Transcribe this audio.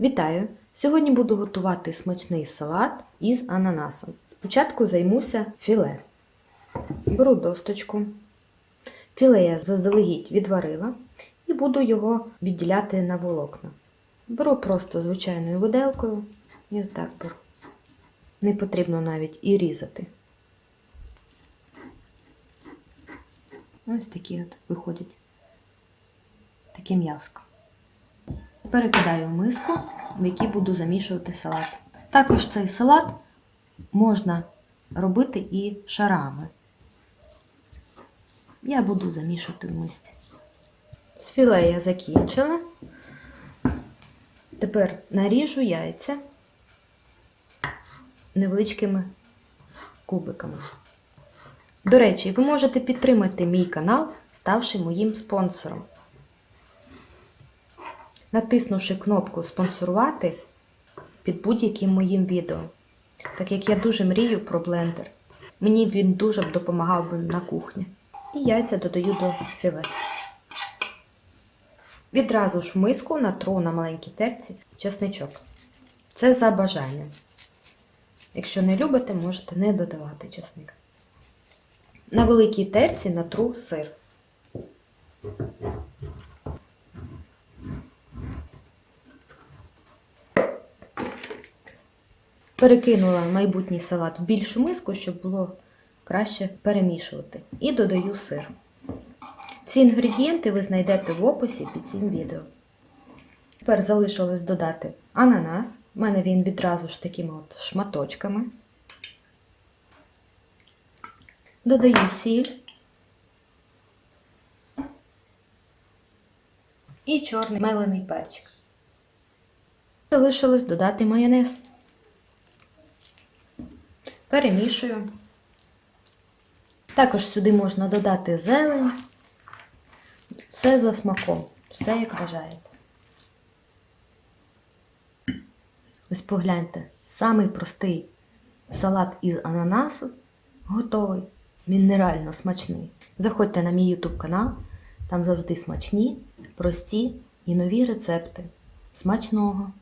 Вітаю! Сьогодні буду готувати смачний салат із ананасом. Спочатку займуся філе. Беру досточку. Філе я заздалегідь відварила і буду його відділяти на волокна. Беру просто звичайною виделкою і отак беру. Не потрібно навіть і різати. Ось такі от виходять. Таке м'яско. Перекидаю в миску, в якій буду замішувати салат. Також цей салат можна робити і шарами. Я буду замішувати в мисці. З філе я закінчила. Тепер наріжу яйця невеличкими кубиками. До речі, ви можете підтримати мій канал, ставши моїм спонсором. Натиснувши кнопку спонсорувати під будь-яким моїм відео. Так як я дуже мрію про блендер. Мені він дуже б допомагав би на кухні. І яйця додаю до філе. Відразу ж в миску натру на маленькій терці чесничок. Це за бажанням. Якщо не любите, можете не додавати чесник. На великій терці натру сир. Перекинула майбутній салат в більшу миску, щоб було краще перемішувати. І додаю сир. Всі інгредієнти ви знайдете в описі під цим відео. Тепер залишилось додати ананас. У мене він відразу ж такими от шматочками. Додаю сіль і чорний мелений перчик. Залишилось додати майонез. Перемішую. Також сюди можна додати зелень. Все за смаком, все як бажаєте. Ось погляньте, самий простий салат із ананасу готовий. Він нереально смачний. Заходьте на мій YouTube канал, там завжди смачні, прості і нові рецепти. Смачного!